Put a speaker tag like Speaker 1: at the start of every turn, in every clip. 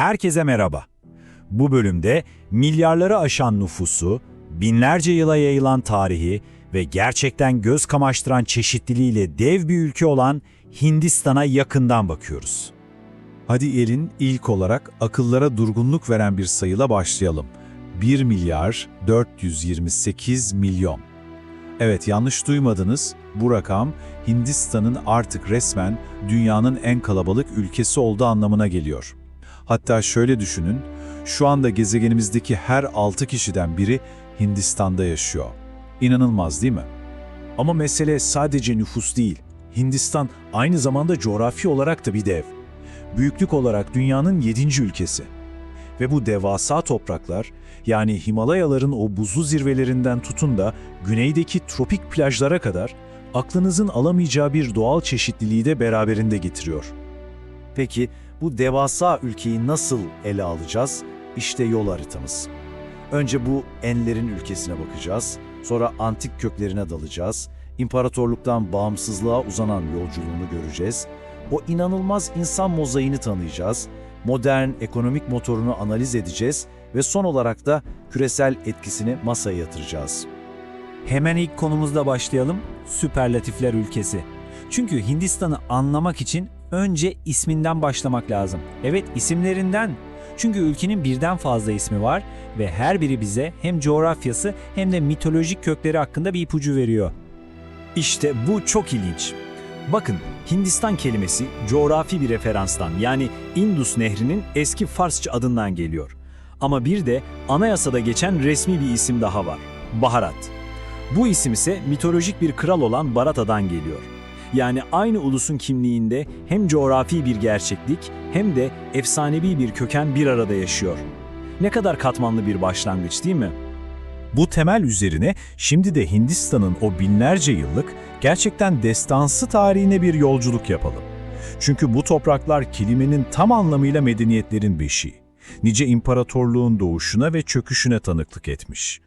Speaker 1: Herkese merhaba. Bu bölümde milyarları aşan nüfusu, binlerce yıla yayılan tarihi ve gerçekten göz kamaştıran çeşitliliğiyle dev bir ülke olan Hindistan'a yakından bakıyoruz.
Speaker 2: Hadi elin ilk olarak akıllara durgunluk veren bir sayıyla başlayalım. 1 milyar 428 milyon. Evet yanlış duymadınız. Bu rakam Hindistan'ın artık resmen dünyanın en kalabalık ülkesi olduğu anlamına geliyor. Hatta şöyle düşünün, şu anda gezegenimizdeki her 6 kişiden biri Hindistan'da yaşıyor. İnanılmaz değil mi?
Speaker 3: Ama mesele sadece nüfus değil. Hindistan aynı zamanda coğrafi olarak da bir dev. Büyüklük olarak dünyanın 7. ülkesi. Ve bu devasa topraklar, yani Himalayaların o buzlu zirvelerinden tutun da güneydeki tropik plajlara kadar aklınızın alamayacağı bir doğal çeşitliliği de beraberinde getiriyor. Peki bu devasa ülkeyi nasıl ele alacağız? İşte yol haritamız. Önce bu enlerin ülkesine bakacağız. Sonra antik köklerine dalacağız. İmparatorluktan bağımsızlığa uzanan yolculuğunu göreceğiz. O inanılmaz insan mozaiğini tanıyacağız. Modern ekonomik motorunu analiz edeceğiz ve son olarak da küresel etkisini masaya yatıracağız.
Speaker 1: Hemen ilk konumuzda başlayalım. Süperlatifler ülkesi. Çünkü Hindistan'ı anlamak için önce isminden başlamak lazım. Evet isimlerinden. Çünkü ülkenin birden fazla ismi var ve her biri bize hem coğrafyası hem de mitolojik kökleri hakkında bir ipucu veriyor.
Speaker 4: İşte bu çok ilginç. Bakın Hindistan kelimesi coğrafi bir referanstan yani Indus Nehri'nin eski Farsça adından geliyor. Ama bir de anayasada geçen resmi bir isim daha var. Baharat. Bu isim ise mitolojik bir kral olan Barata'dan geliyor. Yani aynı ulusun kimliğinde hem coğrafi bir gerçeklik hem de efsanevi bir köken bir arada yaşıyor. Ne kadar katmanlı bir başlangıç değil mi?
Speaker 2: Bu temel üzerine şimdi de Hindistan'ın o binlerce yıllık gerçekten destansı tarihine bir yolculuk yapalım. Çünkü bu topraklar kelimenin tam anlamıyla medeniyetlerin beşiği. Nice imparatorluğun doğuşuna ve çöküşüne tanıklık etmiş.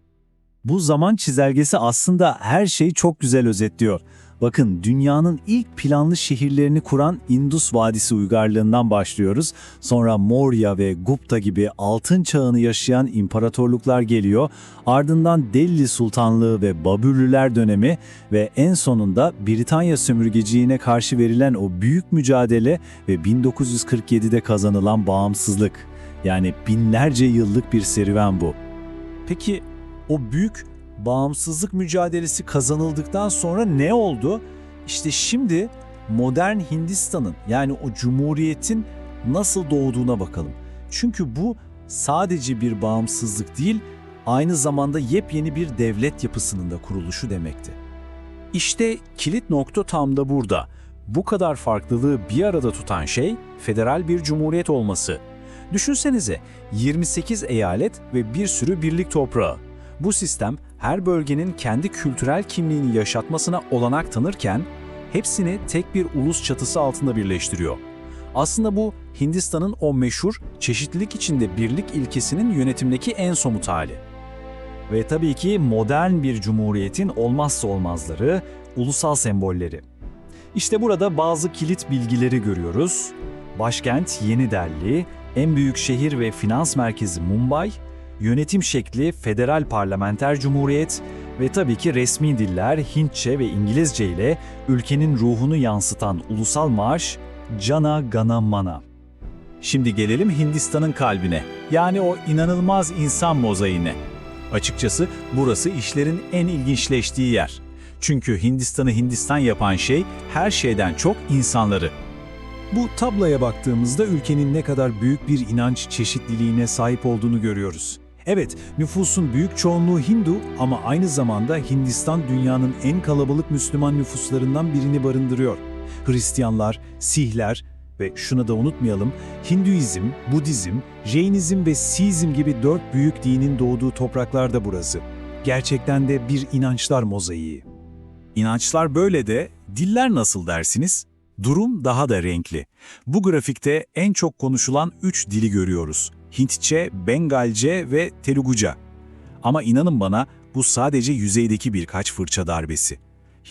Speaker 4: Bu zaman çizelgesi aslında her şeyi çok güzel özetliyor. Bakın dünyanın ilk planlı şehirlerini kuran Indus Vadisi uygarlığından başlıyoruz. Sonra Maurya ve Gupta gibi altın çağını yaşayan imparatorluklar geliyor. Ardından Delhi Sultanlığı ve Babürlüler dönemi ve en sonunda Britanya sömürgeciliğine karşı verilen o büyük mücadele ve 1947'de kazanılan bağımsızlık. Yani binlerce yıllık bir serüven bu.
Speaker 3: Peki o büyük bağımsızlık mücadelesi kazanıldıktan sonra ne oldu? İşte şimdi modern Hindistan'ın yani o cumhuriyetin nasıl doğduğuna bakalım. Çünkü bu sadece bir bağımsızlık değil, aynı zamanda yepyeni bir devlet yapısının da kuruluşu demekti. İşte kilit nokta tam da burada. Bu kadar farklılığı bir arada tutan şey federal bir cumhuriyet olması. Düşünsenize 28 eyalet ve bir sürü birlik toprağı. Bu sistem her bölgenin kendi kültürel kimliğini yaşatmasına olanak tanırken hepsini tek bir ulus çatısı altında birleştiriyor. Aslında bu Hindistan'ın o meşhur çeşitlilik içinde birlik ilkesinin yönetimdeki en somut hali.
Speaker 4: Ve tabii ki modern bir cumhuriyetin olmazsa olmazları, ulusal sembolleri. İşte burada bazı kilit bilgileri görüyoruz. Başkent Yeni Delhi, en büyük şehir ve finans merkezi Mumbai, yönetim şekli federal parlamenter cumhuriyet ve tabii ki resmi diller Hintçe ve İngilizce ile ülkenin ruhunu yansıtan ulusal marş Jana Gana Mana.
Speaker 2: Şimdi gelelim Hindistan'ın kalbine. Yani o inanılmaz insan mozaiğine. Açıkçası burası işlerin en ilginçleştiği yer. Çünkü Hindistan'ı Hindistan yapan şey her şeyden çok insanları.
Speaker 3: Bu tabloya baktığımızda ülkenin ne kadar büyük bir inanç çeşitliliğine sahip olduğunu görüyoruz. Evet, nüfusun büyük çoğunluğu Hindu ama aynı zamanda Hindistan dünyanın en kalabalık Müslüman nüfuslarından birini barındırıyor. Hristiyanlar, Sihler ve şunu da unutmayalım, Hinduizm, Budizm, Jainizm ve Siizm gibi dört büyük dinin doğduğu topraklar da burası. Gerçekten de bir inançlar mozaiği.
Speaker 2: İnançlar böyle de diller nasıl dersiniz? Durum daha da renkli. Bu grafikte en çok konuşulan üç dili görüyoruz. Hintçe, Bengalce ve Teluguca. Ama inanın bana bu sadece yüzeydeki birkaç fırça darbesi.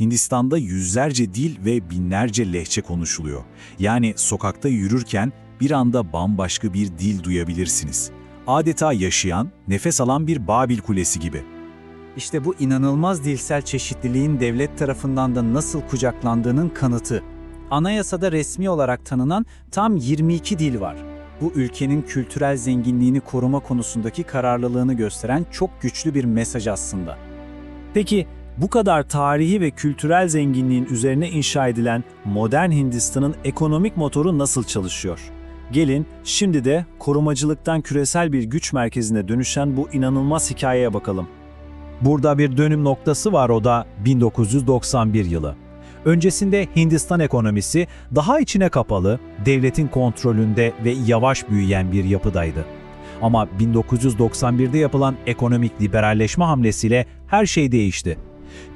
Speaker 2: Hindistan'da yüzlerce dil ve binlerce lehçe konuşuluyor. Yani sokakta yürürken
Speaker 3: bir anda bambaşka bir dil duyabilirsiniz. Adeta yaşayan, nefes alan bir Babil Kulesi gibi.
Speaker 4: İşte bu inanılmaz dilsel çeşitliliğin devlet tarafından da nasıl kucaklandığının kanıtı. Anayasada resmi olarak tanınan tam 22 dil var. Bu ülkenin kültürel zenginliğini koruma konusundaki kararlılığını gösteren çok güçlü bir mesaj aslında. Peki bu kadar tarihi ve kültürel zenginliğin üzerine inşa edilen modern Hindistan'ın ekonomik motoru nasıl çalışıyor? Gelin şimdi de korumacılıktan küresel bir güç merkezine dönüşen bu inanılmaz hikayeye bakalım.
Speaker 1: Burada bir dönüm noktası var o da 1991 yılı. Öncesinde Hindistan ekonomisi daha içine kapalı, devletin kontrolünde ve yavaş büyüyen bir yapıdaydı. Ama 1991'de yapılan ekonomik liberalleşme hamlesiyle her şey değişti.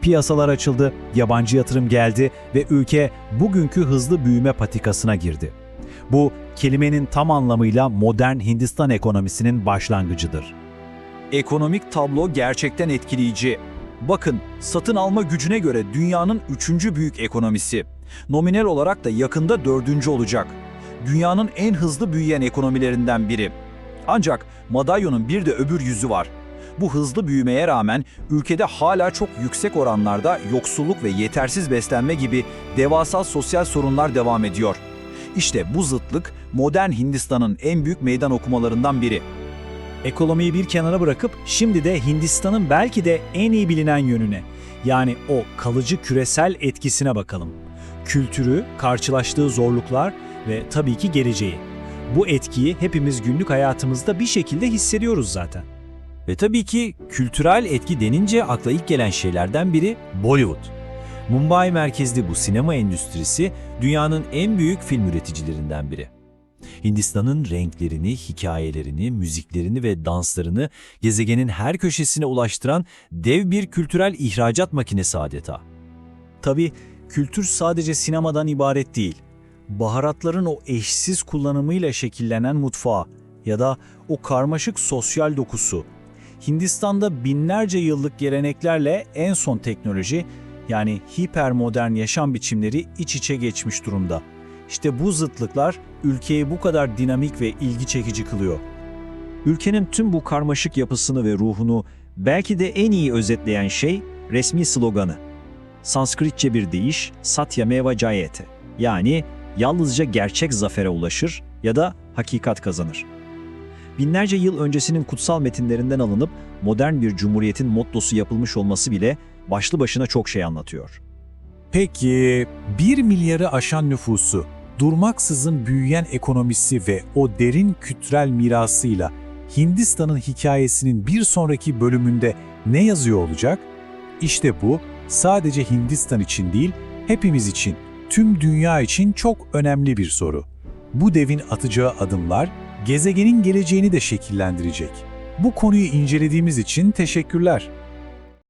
Speaker 1: Piyasalar açıldı, yabancı yatırım geldi ve ülke bugünkü hızlı büyüme patikasına girdi. Bu kelimenin tam anlamıyla modern Hindistan ekonomisinin başlangıcıdır.
Speaker 3: Ekonomik tablo gerçekten etkileyici. Bakın, satın alma gücüne göre dünyanın üçüncü büyük ekonomisi. Nominal olarak da yakında dördüncü olacak. Dünyanın en hızlı büyüyen ekonomilerinden biri. Ancak madalyonun bir de öbür yüzü var. Bu hızlı büyümeye rağmen ülkede hala çok yüksek oranlarda yoksulluk ve yetersiz beslenme gibi devasa sosyal sorunlar devam ediyor. İşte bu zıtlık modern Hindistan'ın en büyük meydan okumalarından biri.
Speaker 1: Ekonomiyi bir kenara bırakıp şimdi de Hindistan'ın belki de en iyi bilinen yönüne, yani o kalıcı küresel etkisine bakalım. Kültürü, karşılaştığı zorluklar ve tabii ki geleceği. Bu etkiyi hepimiz günlük hayatımızda bir şekilde hissediyoruz zaten. Ve tabii ki kültürel etki denince akla ilk gelen şeylerden biri Bollywood. Mumbai merkezli bu sinema endüstrisi dünyanın en büyük film üreticilerinden biri. Hindistan'ın renklerini, hikayelerini, müziklerini ve danslarını gezegenin her köşesine ulaştıran dev bir kültürel ihracat makinesi adeta. Tabii kültür sadece sinemadan ibaret değil. Baharatların o eşsiz kullanımıyla şekillenen mutfağı ya da o karmaşık sosyal dokusu. Hindistan'da binlerce yıllık geleneklerle en son teknoloji yani hipermodern yaşam biçimleri iç içe geçmiş durumda. İşte bu zıtlıklar ülkeyi bu kadar dinamik ve ilgi çekici kılıyor. Ülkenin tüm bu karmaşık yapısını ve ruhunu belki de en iyi özetleyen şey resmi sloganı. Sanskritçe bir deyiş Satyameva Jayate yani yalnızca gerçek zafere ulaşır ya da hakikat kazanır. Binlerce yıl öncesinin kutsal metinlerinden alınıp modern bir cumhuriyetin mottosu yapılmış olması bile başlı başına çok şey anlatıyor.
Speaker 2: Peki 1 milyarı aşan nüfusu, durmaksızın büyüyen ekonomisi ve o derin kültürel mirasıyla Hindistan'ın hikayesinin bir sonraki bölümünde ne yazıyor olacak? İşte bu sadece Hindistan için değil, hepimiz için, tüm dünya için çok önemli bir soru. Bu devin atacağı adımlar gezegenin geleceğini de şekillendirecek. Bu konuyu incelediğimiz için teşekkürler.